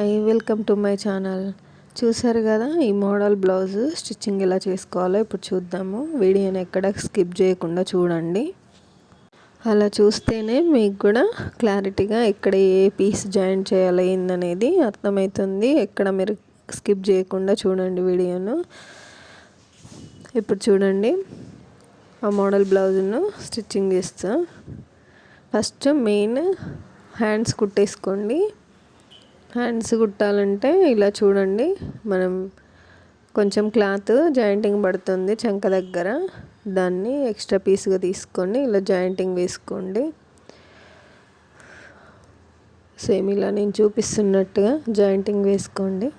Hi welcome to my channel చూసారు కదా ఈ మోడల్ బ్లౌజ్ స్టిచ్చింగ్ ఎలా చేసుకోవాలో ఇప్పుడు చూద్దాము. వీడియోని ఎక్కడ స్కిప్ చేయకుండా చూడండి. అలా చూస్తేనే మీకు కూడా క్లారిటీగా ఎక్కడ ఏ పీస్ జాయిన్ చేయాలి ఏందనేది అర్థమవుతుంది. ఎక్కడ మీరు స్కిప్ చేయకుండా చూడండి వీడియోను. ఇప్పుడు చూడండి ఆ మోడల్ బ్లౌజ్ను స్టిచ్చింగ్ చేస్తా. ఫస్ట్ మెయిన్ హ్యాండ్స్ కుట్టేసుకోండి. హ్యాండ్స్ కుట్టాలంటే ఇలా చూడండి. మనం కొంచెం క్లాత్ జాయింటింగ్ పడుతుంది చంక దగ్గర. దాన్ని ఎక్స్ట్రా పీస్గా తీసుకొని ఇలా జాయింటింగ్ వేసుకోండి. సేమ్ ఇలా నేను చూపిస్తున్నట్టుగా జాయింటింగ్ వేసుకోండి.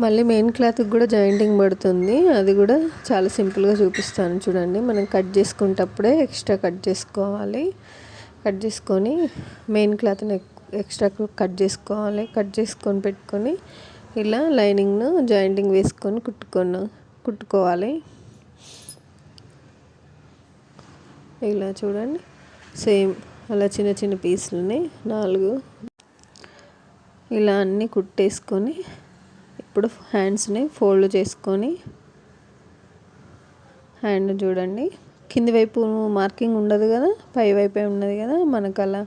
మళ్ళీ మెయిన్ క్లాత్కి కూడా జాయింటింగ్ పడుతుంది. అది కూడా చాలా సింపుల్గా చూపిస్తాను చూడండి. మనం కట్ చేసుకునేటప్పుడే ఎక్స్ట్రా కట్ చేసుకోవాలి. కట్ చేసుకొని మెయిన్ క్లాత్ని ఎక్స్ట్రా కట్ చేసుకోవాలి. కట్ చేసుకొని పెట్టుకొని ఇలా లైనింగ్ను జాయింటింగ్ వేసుకొని కుట్టుకొని కుట్టుకోవాలి. ఇలా చూడండి. సేమ్ అలా చిన్న చిన్న పీసులని నాలుగు. ఇలా అన్నీ కుట్టేసుకొని ఇప్పుడు హ్యాండ్స్ని ఫోల్డ్ చేసుకొని హ్యాండ్ చూడండి. కింది వైపు మార్కింగ్ ఉండదు కదా? పై వైపే ఉన్నది కదా? మనకు అలా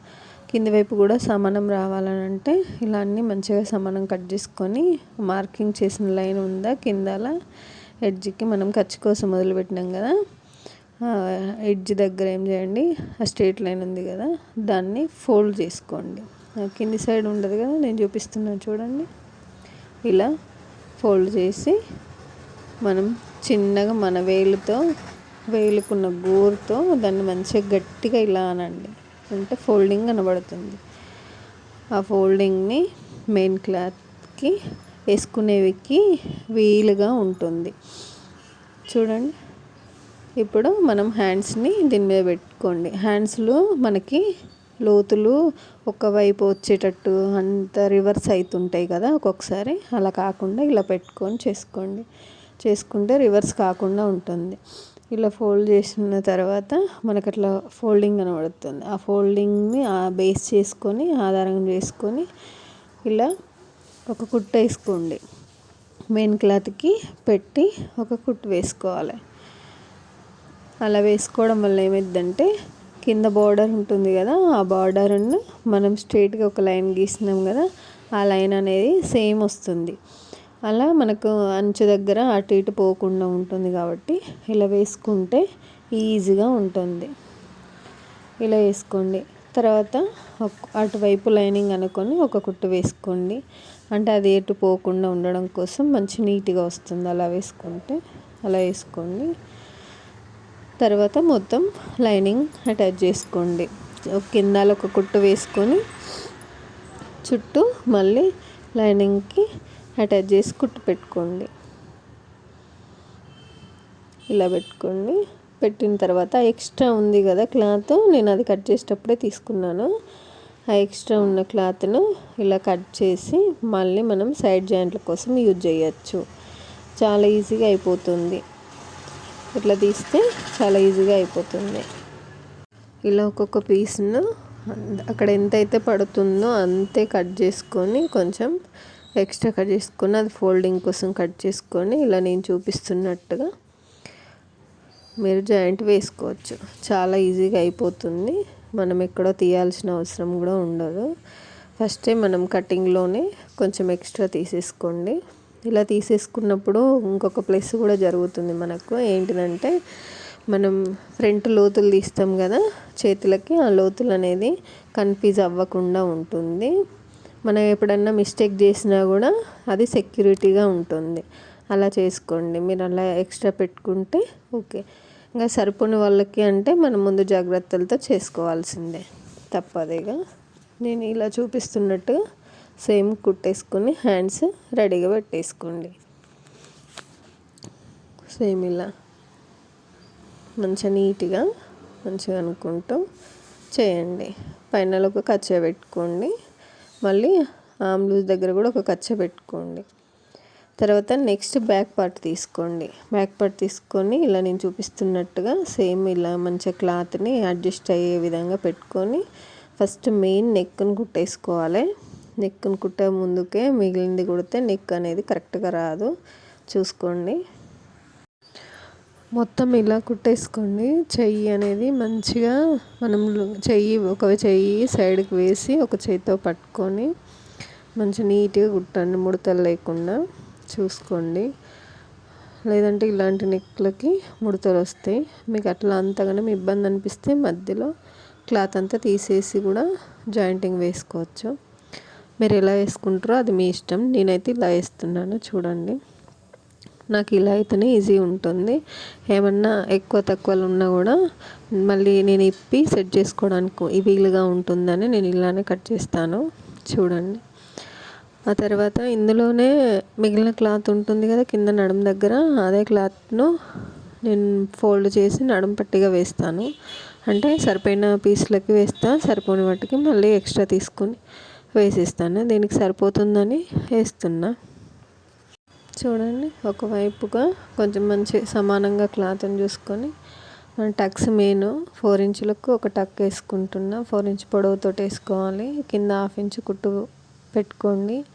కింది వైపు కూడా సమానం రావాలని అంటే ఇలా అన్నీ మంచిగా సమానం కట్ చేసుకొని మార్కింగ్ చేసిన లైన్ ఉందా కిందల ఎడ్జ్కి మనం ఖర్చు కోసం మొదలుపెట్టినాం కదా. ఎడ్జ్ దగ్గర ఏం చేయండి? ఆ స్ట్రేట్ లైన్ ఉంది కదా. దాన్ని ఫోల్డ్ చేసుకోండి. కింది సైడ్ ఉండదు కదా. నేను చూపిస్తున్నాను చూడండి. ఇలా ఫోల్డ్ చేసి మనం చిన్నగా మన వేలుతో వేలుకున్న గోరుతో దాన్ని మంచిగా గట్టిగా ఇలా అనండి. అంటే ఫోల్డింగ్ కనబడుతుంది. ఆ ఫోల్డింగ్ని మెయిన్ క్లాత్కి వేసుకునేవికి వీలుగా ఉంటుంది. చూడండి. ఇప్పుడు మనం హ్యాండ్స్ని దీని మీద పెట్టుకోండి. హ్యాండ్స్లో మనకి లోతులు ఒకవైపు వచ్చేటట్టు అంత రివర్స్ అవుతుంటాయి కదా ఒక్కొక్కసారి. అలా కాకుండా ఇలా పెట్టుకొని చేసుకోండి. చేసుకుంటే రివర్స్ కాకుండా ఉంటుంది. ఇలా ఫోల్డ్ చేసిన తర్వాత మనకు అట్లా ఫోల్డింగ్ కనబడుతుంది. ఆ ఫోల్డింగ్ని బేస్ చేసుకొని ఆధారం చేసుకొని ఇలా ఒక కుట్ట వేసుకోండి. మెయిన్ క్లాత్కి పెట్టి ఒక కుట్టు వేసుకోవాలి. అలా వేసుకోవడం వల్ల ఏమైందంటే కింద బార్డర్ ఉంటుంది కదా ఆ బార్డర్ను మనం స్ట్రైట్గా ఒక లైన్ గీసినాం కదా ఆ లైన్ అనేది సేమ్ వస్తుంది. అలా మనకు అంచు దగ్గర అటు ఇటు పోకుండా ఉంటుంది కాబట్టి ఇలా వేసుకుంటే ఈజీగా ఉంటుంది. ఇలా వేసుకోండి. తర్వాత అటువైపు లైనింగ్ అనుకొని ఒక కుట్టు వేసుకోండి. అంటే అది ఎటు పోకుండా ఉండడం కోసం మంచి నీట్గా వస్తుంది అలా వేసుకుంటే. అలా వేసుకోండి. తర్వాత మొత్తం లైనింగ్ అటాచ్ చేసుకోండి. కిందాల ఒక కుట్టు వేసుకొని చుట్టూ మళ్ళీ లైనింగ్కి అటాచ్ చేసి కుట్టు పెట్టుకోండి. ఇలా పెట్టుకోండి. పెట్టిన తర్వాత ఎక్స్ట్రా ఉంది కదా క్లాత్ నేను అది కట్ చేసేటప్పుడే తీసుకున్నాను. ఆ ఎక్స్ట్రా ఉన్న క్లాత్ను ఇలా కట్ చేసి మళ్ళీ మనం సైడ్ జాయింట్ల కోసం యూజ్ చేయొచ్చు. చాలా ఈజీగా అయిపోతుంది. ఇట్లా తీస్తే చాలా ఈజీగా అయిపోతుంది. ఇలా ఒక్కొక్క పీస్ను అక్కడ ఎంతైతే పడుతుందో అంతే కట్ చేసుకొని కొంచెం ఎక్స్ట్రా కట్ చేసుకొని అది ఫోల్డింగ్ కోసం కట్ చేసుకొని ఇలా నేను చూపిస్తున్నట్టుగా మీరు జాయింట్ వేసుకోవచ్చు. చాలా ఈజీగా అయిపోతుంది. మనం ఎక్కడో తీయాల్సిన అవసరం కూడా ఉండదు. ఫస్టే మనం కటింగ్లోనే కొంచెం ఎక్స్ట్రా తీసేసుకోండి. ఇలా తీసేసుకున్నప్పుడు ఇంకొక ప్లస్ కూడా జరుగుతుంది మనకు. ఏంటిదంటే మనం ఫ్రంట్ లోతులు తీస్తాం కదా చేతులకి ఆ లోతులు అనేది కన్ఫ్యూజ్ అవ్వకుండా ఉంటుంది. మనం ఎప్పుడన్నా మిస్టేక్ చేసినా కూడా అది సెక్యూరిటీగా ఉంటుంది. అలా చేసుకోండి. మీరు అలా ఎక్స్ట్రా పెట్టుకుంటే ఓకే. ఇంకా సరిపోని వాళ్ళకి అంటే మనం ముందు జాగ్రత్తలతో చేసుకోవాల్సిందే. తప్పదేగా. నేను ఇలా చూపిస్తున్నట్టుగా సేమ్ కుట్టేసుకొని హ్యాండ్స్ రెడీగా పెట్టేసుకోండి. సేమ్ ఇలా మంచిగా నీట్గా మంచిగా అనుకుంటూ చేయండి. పైన ఒక కచ్చ పెట్టుకోండి. మళ్ళీ ఆమ్ లూజ్ దగ్గర కూడా ఒక కచ్చ పెట్టుకోండి. తర్వాత నెక్స్ట్ బ్యాక్ పార్ట్ తీసుకోండి. బ్యాక్ పార్ట్ తీసుకొని ఇలా నేను చూపిస్తున్నట్టుగా సేమ్ ఇలా మంచిగా క్లాత్ని అడ్జస్ట్ అయ్యే విధంగా పెట్టుకొని ఫస్ట్ మెయిన్ నెక్ను కుట్టేసుకోవాలి. నెక్ను కుట్టే ముందుకే మిగిలింది కుడితే నెక్ అనేది కరెక్ట్గా రాదు. చూసుకోండి. మొత్తం ఇలా కుట్టేసుకోండి. చెయ్యి అనేది మంచిగా మనం చెయ్యి ఒక చెయ్యి సైడ్కి వేసి ఒక చేతితో పట్టుకొని మంచి నీట్గా కుట్టండి. ముడతలు లేకుండా చూసుకోండి. లేదంటే ఇలాంటి నెక్లకి ముడతలు వస్తాయి. మీకు అట్లా అంతగానో ఇబ్బంది అనిపిస్తే మధ్యలో క్లాత్ అంతా తీసేసి కూడా జాయింటింగ్ వేసుకోవచ్చు. మీరు ఎలా వేసుకుంటారో అది మీ ఇష్టం. నేనైతే ఇలా వేస్తున్నాను. చూడండి. నాకు ఇలా అయితేనే ఈజీ ఉంటుంది. ఏమన్నా ఎక్కువ తక్కువలు ఉన్నా కూడా మళ్ళీ నేను ఇప్పి సెట్ చేసుకోవడానికి వీలుగా ఉంటుందని నేను ఇలానే కట్ చేస్తాను. చూడండి. ఆ తర్వాత ఇందులోనే మిగిలిన క్లాత్ ఉంటుంది కదా కింద నడుము దగ్గర అదే క్లాత్ను నేను ఫోల్డ్ చేసి నడుము పట్టిగా వేస్తాను. అంటే సరిపోయిన పీస్లకి వేస్తా సరిపోని వాటికి మళ్ళీ ఎక్స్ట్రా తీసుకొని వేసిస్తాను. దీనికి సరిపోతుందని వేస్తున్నా. చూడండి ఒకవైపుగా కొంచెం మంచి సమానంగా క్లాత్ని చూసుకొని టక్స్ మెయిన్ ఫోర్ ఇంచులకు ఒక టక్ వేసుకుంటున్నా. ఫోర్ ఇంచ్ పొడవుతో వేసుకోవాలి. కింద హాఫ్ ఇంచ్ కుట్టు పెట్టుకోండి.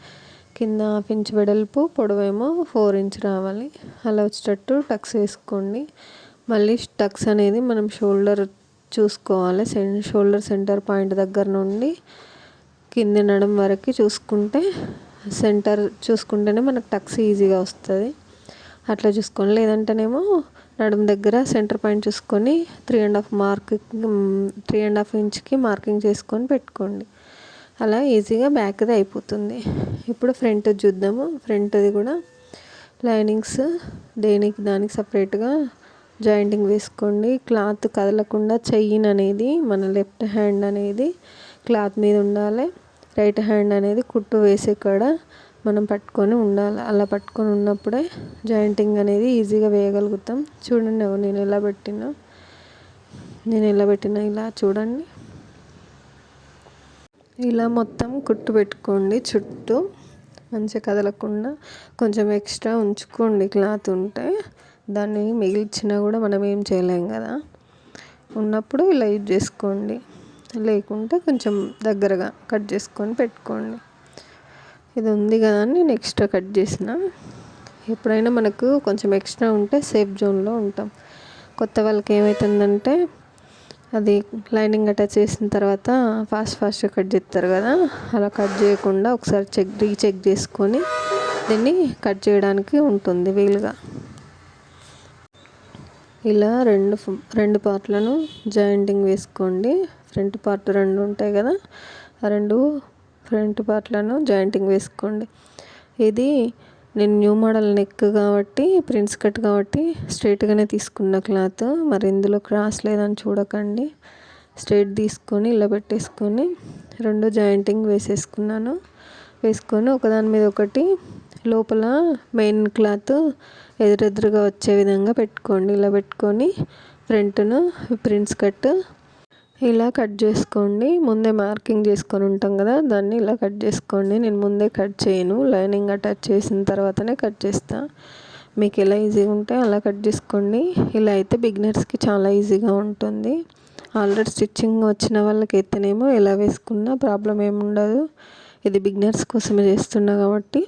కింద హాఫ్ ఇంచ్ వెడల్పు పొడవేమో ఫోర్ ఇంచ్ రావాలి. అలా వచ్చేటట్టు టక్స్ వేసుకోండి. మళ్ళీ టక్స్ అనేది మనం షోల్డర్ చూసుకోవాలి. షోల్డర్ సెంటర్ పాయింట్ దగ్గర నుండి కింద నడం వరకు చూసుకుంటే సెంటర్ చూసుకుంటేనే మనకు టక్స్ ఈజీగా వస్తుంది. అట్లా చూసుకోండి లేదంటేనేమో నడుము దగ్గర సెంటర్ పాయింట్ చూసుకొని three and half mark three and half ఇంచ్కి marking చేసుకొని పెట్టుకోండి. అలా ఈజీగా బ్యాక్ది అయిపోతుంది. ఇప్పుడు ఫ్రంట్ చూద్దాము. ఫ్రంట్ది కూడా లైనింగ్స్ దేనికి దానికి సపరేట్గా జాయింటింగ్ వేసుకోండి. క్లాత్ కదలకుండా చెయ్యిన్ అనేది మన లెఫ్ట్ హ్యాండ్ అనేది క్లాత్ మీద ఉండాలి. రైట్ హ్యాండ్ అనేది కుట్టు వేసే కాడ మనం పట్టుకొని ఉండాలి. అలా పట్టుకొని ఉన్నప్పుడే జాయింటింగ్ అనేది ఈజీగా వేయగలుగుతాం. చూడండి నేను ఎలా పెట్టినా నేను ఎలా పెట్టినా ఇలా చూడండి. ఇలా మొత్తం కుట్టు పెట్టుకోండి. చుట్టూ మంచిగా కదలకుండా కొంచెం ఎక్స్ట్రా ఉంచుకోండి. క్లాత్ ఉంటే దాన్ని మిగిల్చినా కూడా మనం ఏం చేయలేం కదా. ఉన్నప్పుడు ఇలా యూజ్ చేసుకోండి. లేకుంటే కొంచెం దగ్గరగా కట్ చేసుకొని పెట్టుకోండి. ఇది ఉంది కదా అని నేను ఎక్స్ట్రా కట్ చేసిన. ఎప్పుడైనా మనకు కొంచెం ఎక్స్ట్రా ఉంటే సేఫ్ జోన్లో ఉంటాం. కొత్త వాళ్ళకి ఏమవుతుందంటే అది లైనింగ్ అటాచ్ చేసిన తర్వాత ఫాస్ట్ ఫాస్ట్గా కట్ చేస్తారు కదా అలా కట్ చేయకుండా ఒకసారి చెక్ రీచెక్ చేసుకొని దీన్ని కట్ చేయడానికి ఉంటుంది వీలుగా. ఇలా రెండు రెండు పార్ట్లను జాయింటింగ్ వేసుకోండి. ఫ్రంట్ పార్ట్ రెండు ఉంటాయి కదా ఆ రెండు ఫ్రంట్ పార్ట్లను జాయింటింగ్ వేసుకోండి. ఇది నేను న్యూ మోడల్ నెక్ కాబట్టి ప్రిన్స్ కట్ కాబట్టి స్ట్రైట్గానే తీసుకున్న క్లాత్. మరి ఇందులో క్రాస్ లేదని చూడకండి. స్ట్రైట్ తీసుకొని ఇలా పెట్టేసుకొని రెండు జాయింటింగ్ వేసేసుకున్నాను. వేసుకొని ఒకదాని మీద ఒకటి లోపల మెయిన్ క్లాత్ ఎదురెదురుగా వచ్చే విధంగా పెట్టుకోండి. ఇలా పెట్టుకొని ఫ్రంట్ను ప్రిన్స్ కట్ ఇలా కట్ చేసుకోండి. ముందే మార్కింగ్ చేసుకొని ఉంటాం కదా దాన్ని ఇలా కట్ చేసుకోండి. నేను ముందే కట్ చేయను. లైనింగ్ అటాచ్ చేసిన తర్వాతనే కట్ చేస్తా. మీకు ఎలా ఈజీగా ఉంటే అలా కట్ చేసుకోండి. ఇలా అయితే బిగినర్స్కి చాలా ఈజీగా ఉంటుంది. ఆల్రెడీ స్టిచ్చింగ్ వచ్చిన వాళ్ళకి అయితేనేమో ఎలా వేసుకున్నా ప్రాబ్లం ఏముండదు ఇది బిగినర్స్ కోసమే చేస్తున్నా కాబట్టి.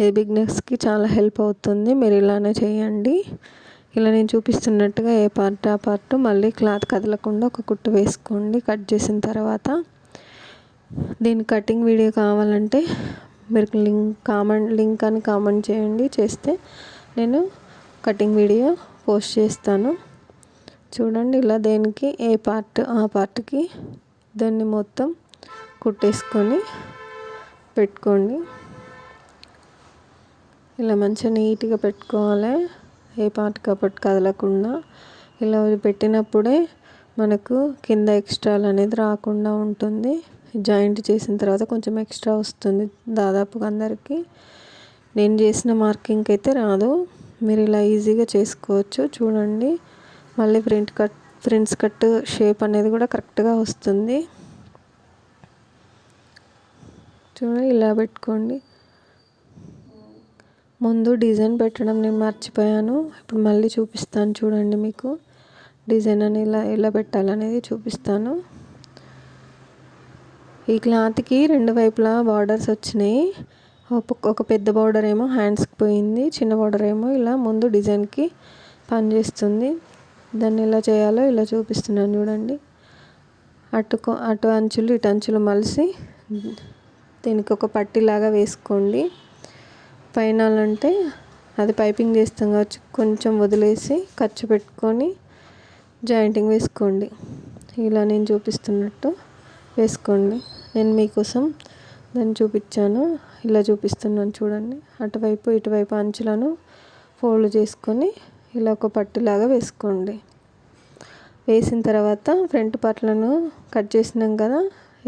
ఇది బిగినర్స్కి చాలా హెల్ప్ అవుతుంది. మీరు ఇలానే చేయండి. ఇలా నేను చూపిస్తున్నట్టుగా ఏ పార్ట్ ఆ పార్ట్ మళ్ళీ క్లాత్ కదలకుండా ఒక కుట్టు వేసుకోండి. కట్ చేసిన తర్వాత దీని కటింగ్ వీడియో కావాలంటే మీరు లింక్ కామెంట్ లింక్ అని కామెంట్ చేయండి. చేస్తే నేను కటింగ్ వీడియో పోస్ట్ చేస్తాను. చూడండి ఇలా దేనికి ఏ పార్ట్ ఆ పార్ట్కి దాన్ని మొత్తం కుట్టేసుకొని పెట్టుకోండి. ఇలా మంచిగా నీట్గా పెట్టుకోవాలి. ఏ పార్ట్ కాబట్టి కదలకుండా. ఇలా పెట్టినప్పుడే మనకు కింద ఎక్స్ట్రాలు అనేది రాకుండా ఉంటుంది. జాయింట్ చేసిన తర్వాత కొంచెం ఎక్స్ట్రా వస్తుంది దాదాపుగా అందరికీ. నేను చేసిన మార్కింగ్ అయితే రాదు. మీరు ఇలా ఈజీగా చేసుకోవచ్చు. చూడండి. మళ్ళీ print cut prints cut shape అనేది కూడా కరెక్ట్గా వస్తుంది. చూడండి ఇలా పెట్టుకోండి. ముందు డిజైన్ పెట్టడం నేను మర్చిపోయాను. ఇప్పుడు మళ్ళీ చూపిస్తాను చూడండి మీకు. డిజైన్ అని ఇలా ఎలా పెట్టాలనేది చూపిస్తాను. ఈ క్లాత్కి రెండు వైపులా బార్డర్స్ వచ్చినాయి. ఒక పెద్ద బార్డర్ ఏమో హ్యాండ్స్కి పోయింది. చిన్న బార్డర్ ఏమో ఇలా ముందు డిజైన్కి పనిచేస్తుంది. దాన్ని ఎలా చేయాలో ఇలా చూపిస్తున్నాను చూడండి. అటు అటు అంచులు ఇటు అంచులు మలిసి దీనికి ఒక పట్టిలాగా వేసుకోండి. పైన అంటే అది పైపింగ్ చేస్తాం కావచ్చు. కొంచెం వదిలేసి ఖర్చు పెట్టుకొని జాయింటింగ్ వేసుకోండి. ఇలా నేను చూపిస్తున్నట్టు వేసుకోండి. నేను మీకోసం దాన్ని చూపించాను. ఇలా చూపిస్తున్నాను చూడండి. అటువైపు ఇటువైపు అంచులను ఫోల్డ్ చేసుకొని ఇలా ఒక పట్టులాగా వేసుకోండి. వేసిన తర్వాత ఫ్రంట్ పార్ట్లను కట్ చేసినాం కదా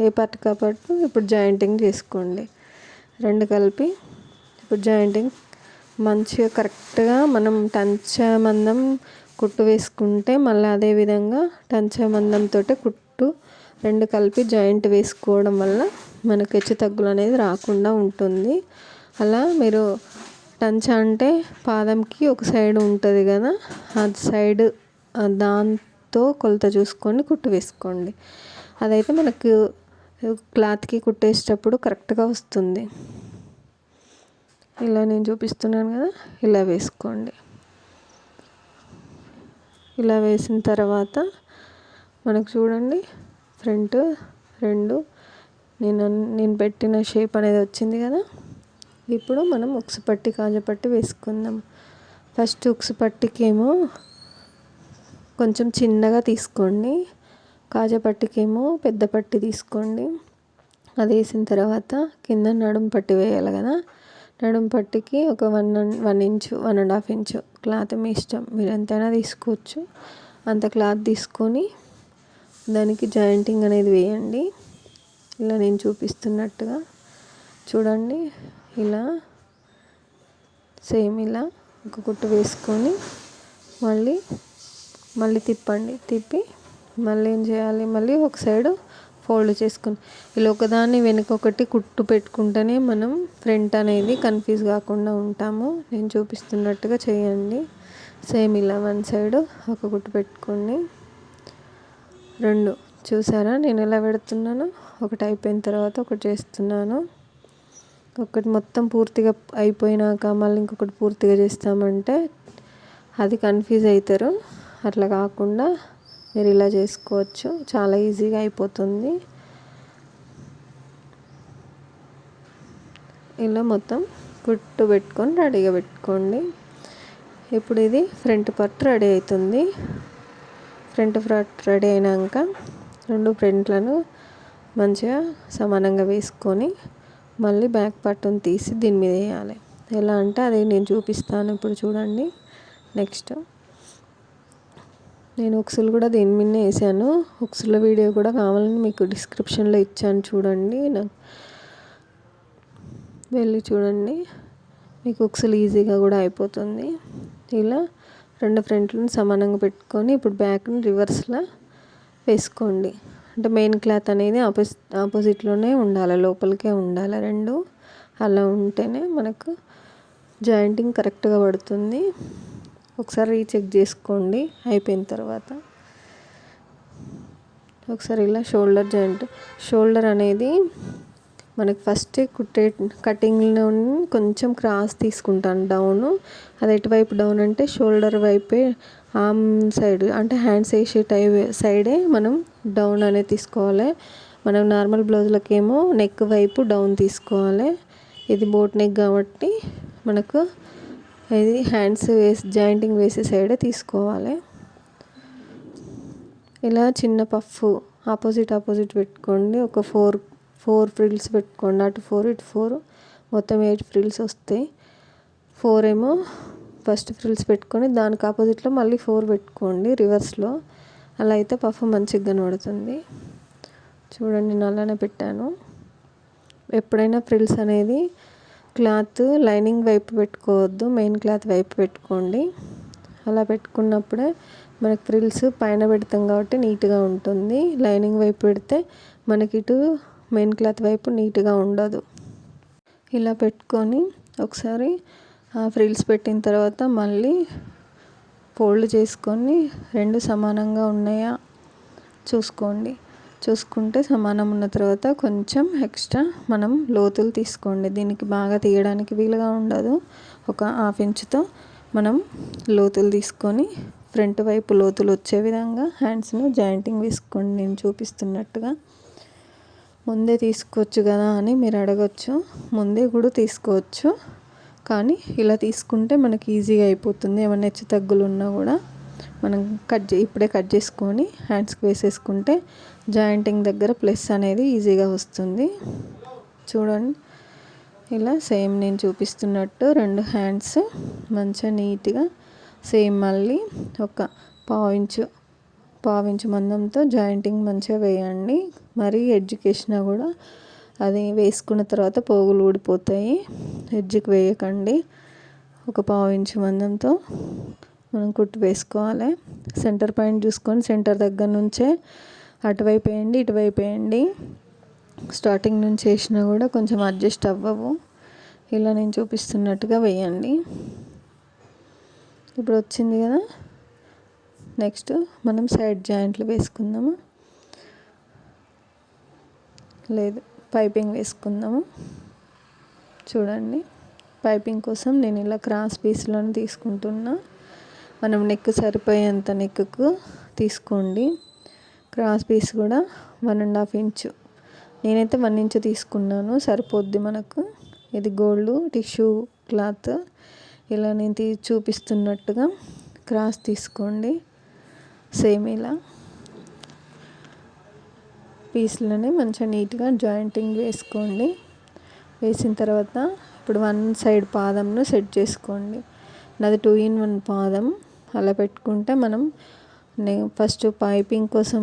ఏ పార్ట్ కాబట్టి ఇప్పుడు జాయింటింగ్ చేసుకోండి. రెండు కలిపి ఇప్పుడు జాయింటింగ్ మంచిగా కరెక్ట్గా మనం టంచ మందం కుట్టు వేసుకుంటే మళ్ళీ అదే విధంగా టంచ మందంతో కుట్టు రెండు కలిపి జాయింట్ వేసుకోవడం వల్ల మనకు హెచ్చు తగ్గులు అనేది రాకుండా ఉంటుంది. అలా మీరు టంచ అంటే పాదంకి ఒక సైడ్ ఉంటుంది కదా ఆ సైడ్ దాంతో కొలత చూసుకొని కుట్టు వేసుకోండి. అదైతే మనకు క్లాత్కి కుట్టేసేటప్పుడు కరెక్ట్గా వస్తుంది. ఇలా నేను చూపిస్తున్నాను కదా ఇలా వేసుకోండి. ఇలా వేసిన తర్వాత మనకు చూడండి ఫ్రంట్ రెండు నేను నేను పెట్టిన షేప్ అనేది వచ్చింది కదా. ఇప్పుడు మనం ఉక్సు పట్టి కాజపట్టి వేసుకుందాం. ఫస్ట్ ఉక్సు పట్టికేమో కొంచెం చిన్నగా తీసుకోండి. కాజపట్టికేమో పెద్ద పట్టి తీసుకోండి. అది వేసిన తర్వాత కింద నడుము పట్టి వేయాలి కదా. నడుం పట్టికి ఒక one one inch one and half inch cloth మీ ఇష్టం. మీరు ఎంతైనా తీసుకోవచ్చు. అంత క్లాత్ తీసుకొని దానికి జాయింటింగ్ అనేది వేయండి. ఇలా నేను చూపిస్తున్నట్టుగా చూడండి. ఇలా సేమ్ ఇలా ఒక కుట్టు వేసుకొని మళ్ళీ మళ్ళీ తిప్పండి. తిప్పి మళ్ళీ ఏం చేయాలి? మళ్ళీ ఒక సైడు ఫోల్డ్ చేసుకుని ఇలా ఒకదాన్ని వెనుక ఒకటి కుట్టు పెట్టుకుంటేనే మనం ఫ్రంట్ అనేది కన్ఫ్యూజ్ కాకుండా ఉంటాము. నేను చూపిస్తున్నట్టుగా చేయండి. సేమ్ ఇలా వన్ సైడ్ ఒక కుట్టు పెట్టుకోండి. రెండు. చూసారా? నేను ఎలా పెడుతున్నాను? ఒకటి అయిపోయిన తర్వాత ఒకటి చేస్తున్నాను. ఒకటి మొత్తం పూర్తిగా అయిపోయినాక మళ్ళీ ఇంకొకటి పూర్తిగా చేస్తామంటే అది కన్ఫ్యూజ్ అవుతారు. అట్లా కాకుండా మీరు ఇలా చేసుకోవచ్చు. చాలా ఈజీగా అయిపోతుంది. ఇలా మొత్తం కుట్టు పెట్టుకొని రెడీగా పెట్టుకోండి. ఇప్పుడు ఇది ఫ్రంట్ పార్ట్ రెడీ అవుతుంది. ఫ్రంట్ పార్ట్ రెడీ అయినాక రెండు ఫ్రంట్లను మంచిగా సమానంగా వేసుకొని మళ్ళీ బ్యాక్ పార్ట్ని తీసి దీని మీద వేయాలి. ఎలా అంటే అది నేను చూపిస్తాను. ఇప్పుడు చూడండి. నెక్స్ట్ నేను హుక్స్లు కూడా దీని మీదనే వేసాను. హుక్స్ల వీడియో కూడా కావాలని మీకు డిస్క్రిప్షన్లో ఇచ్చాను చూడండి. నాకు వెళ్ళి చూడండి. మీకు హుక్స్లు ఈజీగా కూడా అయిపోతుంది. ఇలా రెండు ఫ్రంట్లను సమానంగా పెట్టుకొని ఇప్పుడు బ్యాక్ని రివర్స్లో వేసుకోండి. అంటే మెయిన్ క్లాత్ అనేది ఆపోజిట్ ఆపోజిట్లోనే ఉండాలి లోపలికే ఉండాలి రెండు. అలా ఉంటేనే మనకు జాయింటింగ్ కరెక్ట్గా పడుతుంది. ఒకసారి రీచెక్ చేసుకోండి. అయిపోయిన తర్వాత ఒకసారి ఇలా షోల్డర్ జాయింట్ షోల్డర్ అనేది మనకి ఫస్ట్ కుట్టే కటింగ్లో కొంచెం క్రాస్ తీసుకుంటాను డౌన్. అది ఎటువైపు డౌన్ అంటే షోల్డర్ వైపే ఆమ్ సైడ్ అంటే హ్యాండ్స్ వేసే టై సైడే మనం డౌన్ అనేది తీసుకోవాలి. మనం నార్మల్ బ్లౌజులకేమో నెక్ వైపు డౌన్ తీసుకోవాలి. ఇది బోట్ నెక్ కాబట్టి మనకు ఇది హ్యాండ్స్ వేసి జాయింటింగ్ వేసే సైడే తీసుకోవాలి. ఇలా చిన్న పఫ్ ఆపోజిట్ ఆపోజిట్ పెట్టుకోండి. ఒక ఫోర్ ఫోర్ ఫ్రిల్స్ పెట్టుకోండి. అటు ఫోర్ ఇటు ఫోర్. మొత్తం ఎయిట్ ఫ్రిల్స్ వస్తాయి. ఫోర్ ఏమో ఫస్ట్ ఫ్రిల్స్ పెట్టుకొని దానికి ఆపోజిట్లో మళ్ళీ ఫోర్ పెట్టుకోండి రివర్స్లో. అలా అయితే పఫ్ మంచిగా కనబడుతుంది. చూడండి నేను అలానే పెట్టాను. ఎప్పుడైనా ఫ్రిల్స్ అనేది క్లాత్ లైనింగ్ వైపు పెట్టుకోవద్దు మెయిన్ క్లాత్ వైపు పెట్టుకోండి. అలా పెట్టుకున్నప్పుడే మనకు ఫ్రిల్స్ పైన పెడతాం కాబట్టి నీట్గా ఉంటుంది. లైనింగ్ వైపు పెడితే మనకి ఇటు మెయిన్ క్లాత్ వైపు నీట్గా ఉండదు. ఇలా పెట్టుకొని ఒకసారి ఆ ఫ్రిల్స్ పెట్టిన తర్వాత మళ్ళీ ఫోల్డ్ చేసుకొని రెండు సమానంగా ఉన్నాయా చూసుకోండి. చూసుకుంటే సమానం ఉన్న తర్వాత కొంచెం ఎక్స్ట్రా మనం లోతులు తీసుకోండి. దీనికి బాగా తీయడానికి వీలుగా ఉండదు. ఒక హాఫ్ ఇంచుతో మనం లోతులు తీసుకొని ఫ్రంట్ వైపు లోతులు వచ్చే విధంగా హ్యాండ్స్ను జాయింటింగ్ వేసుకోండి. నేను చూపిస్తున్నట్టుగా. ముందే తీసుకోవచ్చు కదా అని మీరు అడగచ్చు. ముందే కూడా తీసుకోవచ్చు. కానీ ఇలా తీసుకుంటే మనకి ఈజీగా అయిపోతుంది. ఏమైనా హెచ్చు తగ్గులు ఉన్నా కూడా మనం కట్ ఇప్పుడే కట్ చేసుకొని హ్యాండ్స్కి వేసేసుకుంటే జాయింటింగ్ దగ్గర ప్లస్ అనేది ఈజీగా వస్తుంది. చూడండి. ఇలా సేమ్ నేను చూపిస్తున్నట్టు రెండు హ్యాండ్స్ మంచిగా నీట్గా సేమ్ మళ్ళీ ఒక పావించు పావించు మందంతో జాయింటింగ్ మంచిగా వేయండి. మరి ఎడ్యుకేషన్ కూడా అది వేసుకున్న తర్వాత పోగులు ఊడిపోతాయి. ఎడ్జ్కి వేయకండి. ఒక పావించు మందంతో మనం కుట్టు వేసుకోవాలి. సెంటర్ పాయింట్ చూసుకొని సెంటర్ దగ్గర నుంచే అటువైపు వేయండి ఇటువైపు వేయండి. స్టార్టింగ్ నుంచి వేసినా కూడా కొంచెం అడ్జస్ట్ అవ్వవు. ఇలా నేను చూపిస్తున్నట్టుగా వేయండి. ఇప్పుడు వచ్చింది కదా. నెక్స్ట్ మనం సైడ్ జాయింట్లు వేసుకుందాము? లేదు పైపింగ్ వేసుకుందాము? చూడండి పైపింగ్ కోసం నేను ఇలా క్రాస్ పీస్లను తీసుకుంటున్నా. మనం నెక్ సరిపోయేంత నెక్కు తీసుకోండి. క్రాస్ పీస్ కూడా వన్ అండ్ హాఫ్ ఇంచు. నేనైతే వన్ ఇంచు తీసుకున్నాను. సరిపోద్ది మనకు. ఇది గోల్డ్ టిష్యూ క్లాత్. ఇలా నేను తీ చూపిస్తున్నట్టుగా క్రాస్ తీసుకోండి. సేమ్ ఇలా. పీస్లని మంచిగా నీట్గా జాయింటింగ్ వేసుకోండి. వేసిన తర్వాత ఇప్పుడు వన్ సైడ్ పాదంను సెట్ చేసుకోండి. నాది టూ ఇన్ వన్ పాదం. అలా పెట్టుకుంటే మనం ఫస్ట్ పైపింగ్ కోసం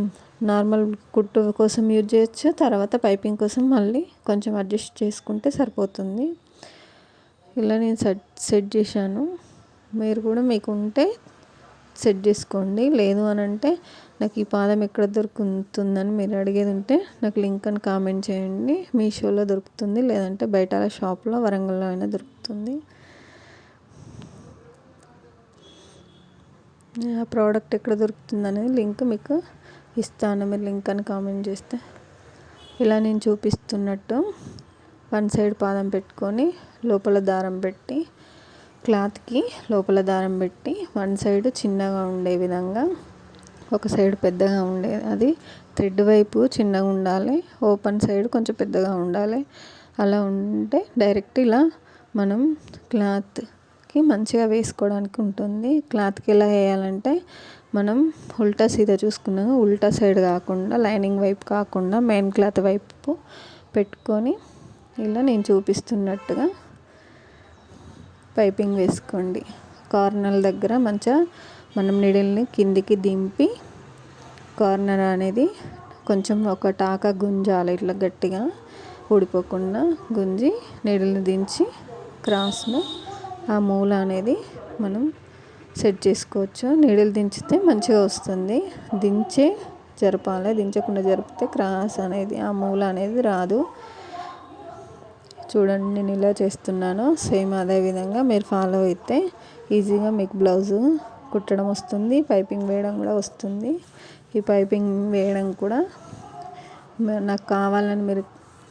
నార్మల్ కుట్టు కోసం యూజ్ చేయొచ్చు. తర్వాత పైపింగ్ కోసం మళ్ళీ కొంచెం అడ్జస్ట్ చేసుకుంటే సరిపోతుంది. ఇలా నేను సెట్ సెట్ చేశాను. మీరు కూడా మీకు ఉంటే సెట్ చేసుకోండి. లేదు అని అంటే నాకు ఈ పాదం ఎక్కడ దొరుకుతుందని మీరు అడిగేది ఉంటే నాకు లింక్ అని కామెంట్ చేయండి. మీషోలో దొరుకుతుంది లేదంటే బయట షాప్లో వరంగల్లో అయినా దొరుకుతుంది. ఆ ప్రోడక్ట్ ఎక్కడ దొరుకుతుంది అనేది లింక్ మీకు ఇస్తాను. మీరు లింక్ అని కామెంట్ చేస్తే ఇలా నేను చూపిస్తున్నట్టు వన్ సైడ్ పాదం పెట్టుకొని లోపల దారం పెట్టి క్లాత్కి లోపల దారం పెట్టి వన్ సైడ్ చిన్నగా ఉండే విధంగా ఒక సైడ్ పెద్దగా ఉండే అది థ్రెడ్ వైపు చిన్నగా ఉండాలి ఓపెన్ సైడ్ కొంచెం పెద్దగా ఉండాలి. అలా ఉంటే డైరెక్ట్ ఇలా మనం క్లాత్ క్లాత్కి మంచిగా వేసుకోవడానికి ఉంటుంది. క్లాత్కి ఎలా వేయాలంటే మనం ఉల్టా సీదా చూసుకున్నాము ఉల్టా సైడ్ కాకుండా లైనింగ్ వైపు కాకుండా మెయిన్ క్లాత్ వైపు పెట్టుకొని ఇలా నేను చూపిస్తున్నట్టుగా పైపింగ్ వేసుకోండి. కార్నర్ దగ్గర మంచిగా మనం నీడిల్ని కిందికి దింపి కార్నర్ అనేది కొంచెం ఒక టాక గుంజాలి ఇట్లా గట్టిగా ఊడిపోకుండా గుంజి నీడిల్ని దించి క్రాస్ను ఆ మూల అనేది మనం సెట్ చేసుకోవచ్చు. నీడిల్ దించితే మంచిగా వస్తుంది. దించే జరపాలి. దించకుండా జరిపితే క్రాస్ అనేది ఆ మూల అనేది రాదు. చూడండి నేను ఇలా చేస్తున్నాను. సేమ్ అదే విధంగా మీరు ఫాలో అయితే ఈజీగా మీకు బ్లౌజు కుట్టడం వస్తుంది. పైపింగ్ వేయడం కూడా వస్తుంది. ఈ పైపింగ్ వేయడం కూడా నాకు కావాలని మీరు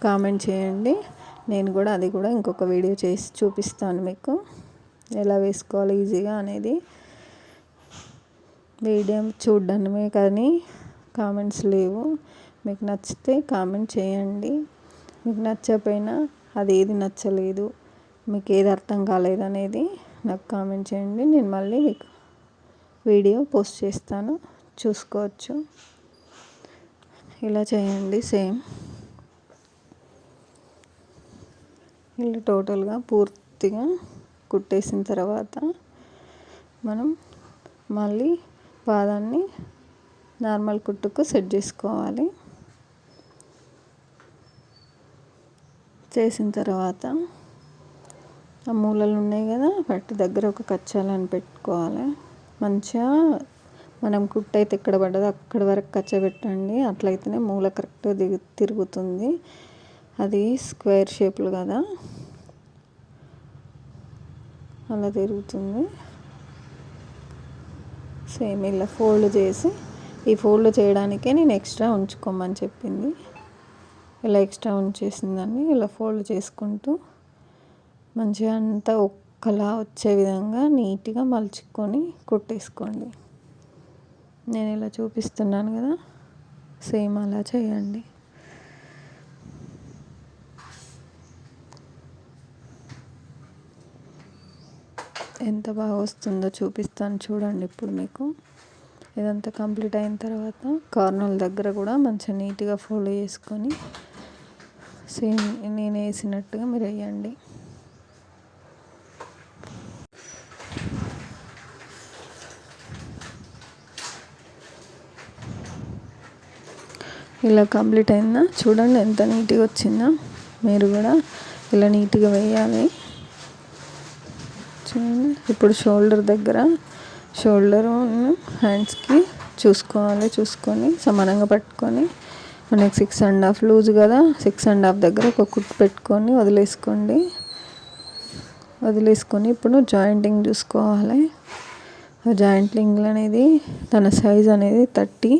కామెంట్ చేయండి. నేను కూడా అది కూడా ఇంకొక వీడియో చేసి చూపిస్తాను మీకు. ఎలా వేసుకోవాలి ఈజీగా అనేది వీడియో చూడడమే కానీ కామెంట్స్ లేవు. మీకు నచ్చితే కామెంట్ చేయండి. మీకు నచ్చకపోయినా అది ఏది నచ్చలేదు మీకు ఏది అర్థం కాలేదు అనేది నాకు కామెంట్ చేయండి. నేను మళ్ళీ మీకు వీడియో పోస్ట్ చేస్తాను. చూసుకోవచ్చు. ఇలా చేయండి సేమ్. ఇలా టోటల్గా పూర్తిగా కుట్టేసిన తర్వాత మనం మళ్ళీ పాదాన్ని నార్మల్ కుట్టుకు సెట్ చేసుకోవాలి. చేసిన తర్వాత ఆ మూలలు ఉన్నాయి కదా వాటి దగ్గర ఒక కచ్చాలని పెట్టుకోవాలి. మంచిగా మనం కుట్టు అయితే ఎక్కడ పడ్డదో అక్కడ వరకు కచ్చ పెట్టండి. అట్లయితేనే మూల కరెక్ట్గా దిగు తిరుగుతుంది. అది స్క్వేర్ షేప్లు కదా. అలా తిరుగుతుంది. సేమ్ ఇలా ఫోల్డ్ చేసి ఈ ఫోల్డ్ చేయడానికే నేను ఎక్స్ట్రా ఉంచుకోమని చెప్పింది. ఇలా ఎక్స్ట్రా ఉంచేసిందని ఇలా ఫోల్డ్ చేసుకుంటూ మంచిగా అంతా ఒక్కలా వచ్చే విధంగా నీట్గా మలుచుకొని కుట్టేసుకోండి. నేను ఇలా చూపిస్తున్నాను కదా సేమ్ అలా చేయండి. ఎంత బాగా వస్తుందో చూపిస్తాను చూడండి ఇప్పుడు మీకు. ఇదంతా కంప్లీట్ అయిన తర్వాత కార్నర్ దగ్గర కూడా మంచిగా నీట్గా ఫోల్డ్ చేసుకొని సేమ్ నేను వేసినట్టుగా మీరు వేయండి. ఇలా కంప్లీట్ అయిందా? చూడండి ఎంత నీట్గా వచ్చిందో? మీరు కూడా ఇలా నీట్గా వేయాలి. చూడండి ఇప్పుడు షోల్డర్ దగ్గర షోల్డర్ హ్యాండ్స్కి చూసుకోవాలి చూసుకొని సమానంగా పట్టుకొని మనకి సిక్స్ అండ్ హాఫ్ లూజ్ కదా సిక్స్ అండ్ హాఫ్ దగ్గర ఒక కుట్టు పెట్టుకొని వదిలేసుకోండి. వదిలేసుకొని ఇప్పుడు జాయింటింగ్ చూసుకోవాలి. జాయింటింగ్ అనేది తన సైజ్ అనేది థర్టీ.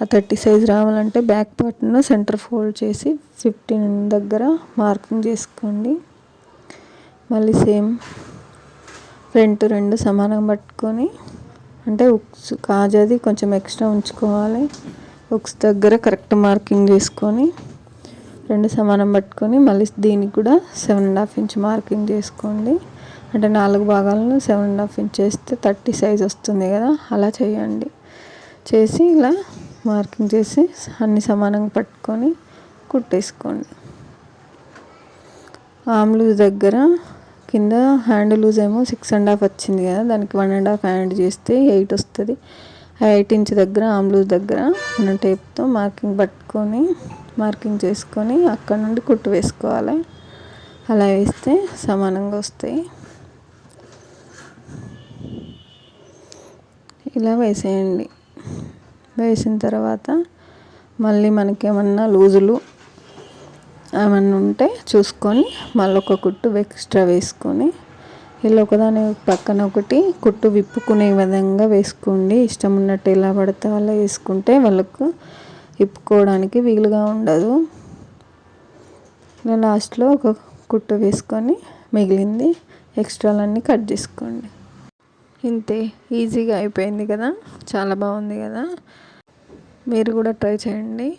ఆ థర్టీ సైజ్ రావాలంటే బ్యాక్ పార్ట్ను సెంటర్ ఫోల్డ్ చేసి ఫిఫ్టీన్ దగ్గర మార్కింగ్ చేసుకోండి. మళ్ళీ సేమ్ రెండు రెండు సమానంగా పట్టుకొని అంటే ఉక్స్ కాజాది కొంచెం ఎక్స్ట్రా ఉంచుకోవాలి. ఉక్స్ దగ్గర కరెక్ట్ మార్కింగ్ చేసుకొని రెండు సమానం పట్టుకొని మళ్ళీ దీనికి కూడా seven and half inch marking చేసుకోండి. అంటే నాలుగు భాగాలను సెవెన్ అండ్ హాఫ్ ఇంచ్ చేస్తే థర్టీ సైజ్ వస్తుంది కదా అలా చేయండి. చేసి ఇలా మార్కింగ్ చేసి అన్ని సమానంగా పట్టుకొని కుట్టేసుకోండి. ఆమ్లూజ్ దగ్గర కింద హ్యాండ్ లూజ్ ఏమో సిక్స్ అండ్ హాఫ్ వచ్చింది కదా దానికి వన్ అండ్ హాఫ్ హ్యాండ్ చేస్తే ఎయిట్ వస్తుంది. ఆ ఎయిట్ ఇంచ్ దగ్గర ఆమ్ లూజ్ దగ్గర మన టేప్తో మార్కింగ్ పట్టుకొని మార్కింగ్ చేసుకొని అక్కడ నుండి కుట్టు వేసుకోవాలి. అలా వేస్తే సమానంగా వస్తాయి. ఇలా వేసేయండి. వేసిన తర్వాత మళ్ళీ మనకేమన్నా లూజులు ఏమన్నా ఉంటే చూసుకొని మళ్ళీ ఒక కుట్టు ఎక్స్ట్రా వేసుకొని ఇలా ఒకదాని పక్కన ఒకటి కుట్టు విప్పుకునే విధంగా వేసుకోండి. ఇష్టం ఉన్నట్టు ఎలా పడితే అలా వేసుకుంటే వాళ్ళకు విప్పుకోవడానికి వీలుగా ఉండదు. ఇలా లాస్ట్లో ఒక కుట్టు వేసుకొని మిగిలింది ఎక్స్ట్రాలన్నీ కట్ చేసుకోండి. ఇంతే ఈజీగా అయిపోయింది కదా? చాలా బాగుంది కదా? మీరు కూడా ట్రై చేయండి.